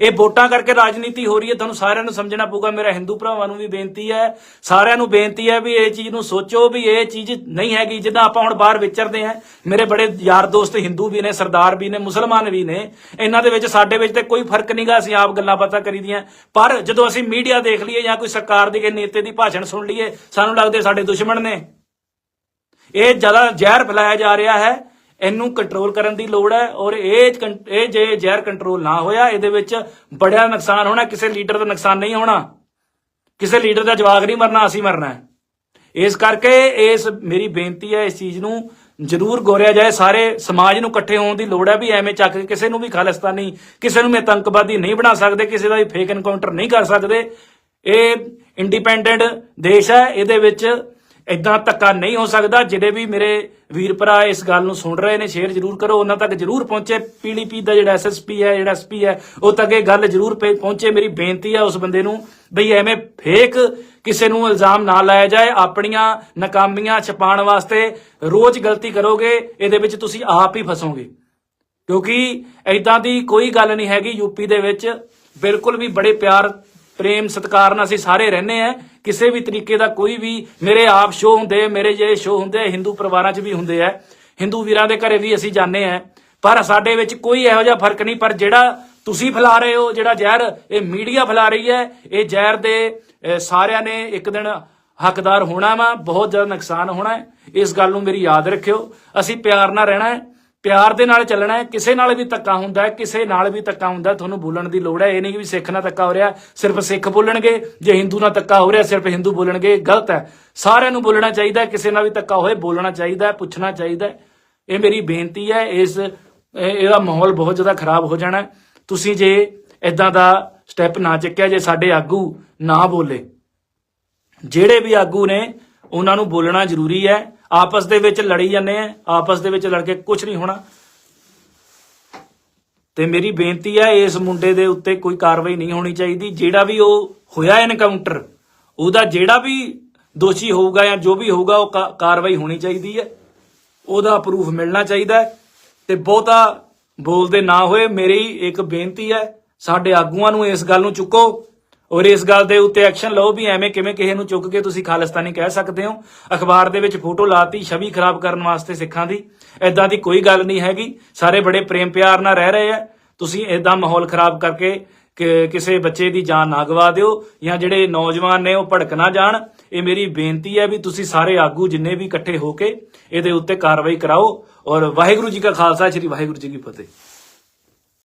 ਇਹ ਵੋਟਾਂ ਕਰਕੇ ਰਾਜਨੀਤੀ ਹੋ ਰਹੀ ਹੈ, ਤੁਹਾਨੂੰ ਸਾਰਿਆਂ ਨੂੰ ਸਮਝਣਾ ਪਊਗਾ, ਮੇਰਾ ਹਿੰਦੂ ਭਰਾਵਾਂ ਨੂੰ ਵੀ ਬੇਨਤੀ ਹੈ, ਸਾਰਿਆਂ ਨੂੰ ਬੇਨਤੀ ਹੈ ਵੀ ਇਹ ਚੀਜ਼ ਨੂੰ ਸੋਚੋ ਵੀ ਇਹ ਚੀਜ਼ ਨਹੀਂ ਹੈਗੀ, ਜਿੱਦਾਂ ਆਪਾਂ ਹੁਣ ਬਾਹਰ ਵਿਚਰਦੇ ਆ ਮੇਰੇ ਬੜੇ ਯਾਰ ਦੋਸਤ ਹਿੰਦੂ ਵੀ ਨੇ, ਸਰਦਾਰ ਵੀ ਨੇ, ਮੁਸਲਮਾਨ ਵੀ ਨੇ, ਇਹਨਾਂ ਦੇ ਵਿੱਚ, ਸਾਡੇ ਵਿੱਚ ਤੇ ਕੋਈ ਫ਼ਰਕ ਨਹੀਂਗਾ ਅਸੀਂ ਆਪ ਗੱਲਾਂ ਬਾਤਾਂ ਕਰੀਦੀਆਂ ਪਰ ਜਦੋਂ ਅਸੀਂ ਮੀਡੀਆ ਦੇਖ ਲਈਏ ਜਾਂ ਕੋਈ ਸਰਕਾਰ ਦੇ ਕਿਸੇ ਨੇਤੇ ਦੀ ਭਾਸ਼ਣ ਸੁਣ ਲਈਏ, ਸਾਨੂੰ ਲੱਗਦੇ ਸਾਡੇ ਦੁਸ਼ਮਣ ਨੇ। ਇਹ ਜ਼ਿਆਦਾ ਜ਼ਹਿਰ ਫੈਲਾਇਆ ਜਾ ਰਿਹਾ ਹੈ ਇਹਨੂੰ ਕੰਟਰੋਲ ਕਰਨ ਦੀ ਲੋੜ ਹੈ ਔਰ ਇਹ ਕੰ- ਇਹ ਜੇ ਜ਼ਹਿਰ ਕੰਟਰੋਲ ਨਾ ਹੋਇਆ, ਇਹਦੇ ਵਿੱਚ ਬੜਾ ਨੁਕਸਾਨ ਹੋਣਾ, ਕਿਸੇ ਲੀਡਰ ਦਾ ਨੁਕਸਾਨ ਨਹੀਂ ਹੋਣਾ। ਕਿਸੇ ਲੀਡਰ ਦਾ ਜਵਾਬ ਨਹੀਂ ਮਰਨਾ, ਅਸੀਂ ਮਰਨਾ ਇਸ ਕਰਕੇ ਇਸ ਮੇਰੀ ਬੇਨਤੀ ਹੈ ਇਸ ਚੀਜ਼ ਨੂੰ ਜ਼ਰੂਰ ਗੋਰਿਆ ਜਾਏ। ਸਾਰੇ ਸਮਾਜ ਨੂੰ ਇਕੱਠੇ ਹੋਣ ਦੀ ਲੋੜ ਹੈ ਵੀ ਐਵੇਂ ਚੱਕ ਕੇ ਕਿਸੇ ਨੂੰ ਵੀ ਖਾਲਿਸਤਾਨੀ, ਕਿਸੇ ਨੂੰ ਵੀ ਆਤੰਕਵਾਦੀ ਨਹੀਂ ਬਣਾ ਸਕਦੇ, ਕਿਸੇ ਦਾ ਵੀ ਫੇਕ ਐਨਕਾਊਂਟਰ ਨਹੀਂ ਕਰ ਸਕਦੇ। ਇਹ ਇੰਡੀਪੈਂਡੈਂਟ ਦੇਸ਼ ਹੈ, ਇਹਦੇ ਵਿੱਚ ਇਦਾਂ ਧੱਕਾ ਨਹੀਂ ਹੋ ਸਕਦਾ, ਜਿਹੜੇ ਵੀ ਮੇਰੇ ਵੀਰ ਭਰਾ ਇਸ ਗੱਲ ਨੂੰ ਸੁਣ ਰਹੇ ਨੇ, ਸ਼ੇਅਰ ਜ਼ਰੂਰ ਕਰੋ, ਉਹਨਾਂ ਤੱਕ ਜ਼ਰੂਰ ਪਹੁੰਚੇ। ਪੀਲੀਪੀ ਦਾ ਜਿਹੜਾ ਐਸਐਸਪੀ ਹੈ, ਜਿਹੜਾ ਐਸਪੀ ਹੈ, ਉਹ ਤੱਕ ਇਹ ਗੱਲ ਜ਼ਰੂਰ ਪੇ- ਪਹੁੰਚੇ। ਮੇਰੀ ਬੇਨਤੀ ਹੈ ਉਸ ਬੰਦੇ ਨੂੰ ਬਈ ਐਵੇਂ ਫੇਕ ਕਿਸੇ ਨੂੰ ਇਲਜ਼ਾਮ ਨਾ ਲਾਇਆ ਜਾਏ। ਆਪਣੀਆਂ ਨਾਕਾਮੀਆਂ ਛਪਾਉਣ ਵਾਸਤੇ ਰੋਜ਼ ਗਲਤੀ ਕਰੋਗੇ, ਇਹਦੇ ਵਿੱਚ ਤੁਸੀਂ ਆਪ ਹੀ ਫਸੋਗੇ। ਕਿਉਂਕਿ ਐਦਾਂ ਦੀ ਕੋਈ ਗੱਲ ਨਹੀਂ ਹੈਗੀ ਯੂਪੀ ਦੇ ਵਿੱਚ। ਬਿਲਕੁਲ ਵੀ ਬੜੇ ਪਿਆਰ ਪ੍ਰੇਮ ਸਤਿਕਾਰ ਨਾਲ ਅਸੀਂ ਸਾਰੇ ਰਹਿੰਦੇ ਆ ਕਿਸੇ ਵੀ ਤਰੀਕੇ ਦਾ ਕੋਈ ਵੀ ਮੇਰੇ ਆਪ ਸ਼ੋਅ ਹੁੰਦੇ, ਮੇਰੇ ਜੇ ਸ਼ੋਅ ਹੁੰਦੇ ਹਿੰਦੂ ਪਰਿਵਾਰਾਂ 'ਚ ਵੀ ਹੁੰਦੇ ਆ। ਹਿੰਦੂ ਵੀਰਾਂ ਦੇ ਘਰੇ ਵੀ ਅਸੀਂ ਜਾਂਦੇ ਆ ਪਰ ਸਾਡੇ ਵਿੱਚ ਕੋਈ ਇਹੋ ਜਿਹਾ ਫ਼ਰਕ ਨਹੀਂ, ਪਰ ਜਿਹੜਾ ਤੁਸੀਂ ਫੈਲਾ ਰਹੇ ਹੋ, ਜਿਹੜਾ ਜ਼ਹਿਰ, ਇਹ ਮੀਡੀਆ ਫੈਲਾ ਰਹੀ ਹੈ। ਇਹ ਜ਼ਹਿਰ ਦੇ ਸਾਰਿਆਂ ਨੇ ਇੱਕ ਦਿਨ ਹੱਕਦਾਰ ਹੋਣਾ ਵਾ, ਬਹੁਤ ਜ਼ਿਆਦਾ ਨੁਕਸਾਨ ਹੋਣਾ ਹੈ। ਇਸ ਗੱਲ ਨੂੰ ਮੇਰੀ ਯਾਦ ਰੱਖਿਓ। ਅਸੀਂ ਪਿਆਰ ਨਾਲ ਰਹਿਣਾ ਹੈ। ਪਿਆਰ ਦੇ ਨਾਲ ਚੱਲਣਾ ਹੈ, ਕਿਸੇ ਨਾਲ ਵੀ ਧੱਕਾ ਹੁੰਦਾ ਹੈ, ਕਿਸੇ ਨਾਲ ਵੀ ਧੱਕਾ ਹੁੰਦਾ ਤੁਹਾਨੂੰ ਬੋਲਣ ਦੀ ਲੋੜ ਹੈ, ਇਹ ਨਹੀਂ ਕਿ ਵੀ ਸਿੱਖ ਨਾਲ ਧੱਕਾ ਹੋ ਰਿਹਾ, ਸਿਰਫ ਸਿੱਖ ਬੋਲਣਗੇ, ਜੇ ਹਿੰਦੂ ਨਾਲ ਧੱਕਾ ਹੋ ਰਿਹਾ, ਸਿਰਫ ਹਿੰਦੂ ਬੋਲਣਗੇ, ਇਹ ਗਲਤ ਹੈ। ਸਾਰਿਆਂ ਨੂੰ ਬੋਲਣਾ ਚਾਹੀਦਾ ਕਿਸੇ ਨਾਲ ਵੀ ਧੱਕਾ ਹੋਏ, ਬੋਲਣਾ ਚਾਹੀਦਾ ਹੈ, ਪੁੱਛਣਾ ਚਾਹੀਦਾ ਹੈ। ਇਹ ਮੇਰੀ ਬੇਨਤੀ ਹੈ, ਇਸ ਇਹਦਾ ਮਾਹੌਲ ਬਹੁਤ ਜ਼ਿਆਦਾ ਖਰਾਬ ਹੋ ਜਾਣਾ ਤੁਸੀਂ ਜੇ ਇਦਾਂ ਦਾ ਸਟੈਪ ਨਾ ਚੱਕਿਆ, ਜੇ ਸਾਡੇ ਆਗੂ ਨਾ ਬੋਲੇ, ਜਿਹੜੇ ਵੀ ਆਗੂ ਨੇ, ਉਹਨਾਂ ਨੂੰ ਬੋਲਣਾ ਜ਼ਰੂਰੀ ਹੈ। ਆਪਸ ਦੇ ਵਿੱਚ ਲੜੀ ਜਾਂਦੇ ਆ, ਆਪਸ ਦੇ ਵਿੱਚ ਲੜ ਕੇ ਕੁਝ ਨਹੀਂ ਹੋਣਾ। ਤੇ ਮੇਰੀ ਬੇਨਤੀ ਹੈ ਇਸ ਮੁੰਡੇ ਦੇ ਉੱਤੇ ਕੋਈ ਕਾਰਵਾਈ ਨਹੀਂ ਹੋਣੀ ਚਾਹੀਦੀ। ਜਿਹੜਾ ਵੀ ਉਹ ਹੋਇਆ ਐਨਕਾਊਂਟਰ ਉਹਦਾ ਜਿਹੜਾ ਵੀ ਦੋਸ਼ੀ ਹੋਊਗਾ ਜਾਂ ਜੋ ਵੀ ਹੋਊਗਾ, ਉਹ ਕਾ- ਕਾਰਵਾਈ ਹੋਣੀ ਚਾਹੀਦੀ ਹੈ। ਉਹਦਾ ਪ੍ਰੂਫ ਮਿਲਣਾ ਚਾਹੀਦਾ ਹੈ। ਤੇ ਬਹੁਤਾ ਬੋਲਦੇ ਨਾ ਹੋਏ, ਮੇਰੀ ਇੱਕ ਬੇਨਤੀ ਹੈ, ਸਾਡੇ ਆਗੂਆਂ ਨੂੰ ਇਸ ਗੱਲ ਨੂੰ ਚੁੱਕੋ। ਔਰ ਇਸ ਗੱਲ ਦੇ ਉੱਤੇ ਐਕਸ਼ਨ ਲਓ ਵੀ ਐਵੇਂ ਕਿਵੇਂ ਕਿਸੇ ਨੂੰ ਚੁੱਕ ਕੇ ਤੁਸੀਂ ਖਾਲਿਸਤਾਨੀ ਕਹਿ ਸਕਦੇ ਹੋ। ਅਖਬਾਰ ਦੇ ਵਿੱਚ ਫੋਟੋ ਲਾਤੀ, ਛਵੀ ਖਰਾਬ ਕਰਨ ਵਾਸਤੇ ਸਿੱਖਾਂ ਦੀ। ਐਦਾਂ ਦੀ ਕੋਈ ਗੱਲ ਨਹੀਂ ਹੈਗੀ। ਸਾਰੇ ਬੜੇ ਪ੍ਰੇਮ ਪਿਆਰ ਨਾਲ ਰਹਿ ਰਹੇ ਆ। ਤੁਸੀਂ ਐਦਾਂ ਮਾਹੌਲ ਖਰਾਬ ਕਰਕੇ ਕਿ ਕਿਸੇ ਬੱਚੇ ਦੀ ਜਾਨ ਨਾ ਗਵਾ ਦਿਓ ਜਾਂ ਜਿਹੜੇ ਨੌਜਵਾਨ ਨੇ ਉਹ ਭੜਕ ਨਾ ਜਾਣ। ਇਹ ਮੇਰੀ ਬੇਨਤੀ ਹੈ ਵੀ ਤੁਸੀਂ ਸਾਰੇ ਆਗੂ ਜਿੰਨੇ ਵੀ ਇਕੱਠੇ ਹੋ ਕੇ ਇਹਦੇ ਉੱਤੇ ਕਾਰਵਾਈ ਕਰਾਓ। ਔਰ ਵਾਹਿਗੁਰੂ ਜੀ ਕਾ ਖਾਲਸਾ, ਸ੍ਰੀ ਵਾਹਿਗੁਰੂ ਜੀ ਕੀ ਫਤਿਹ।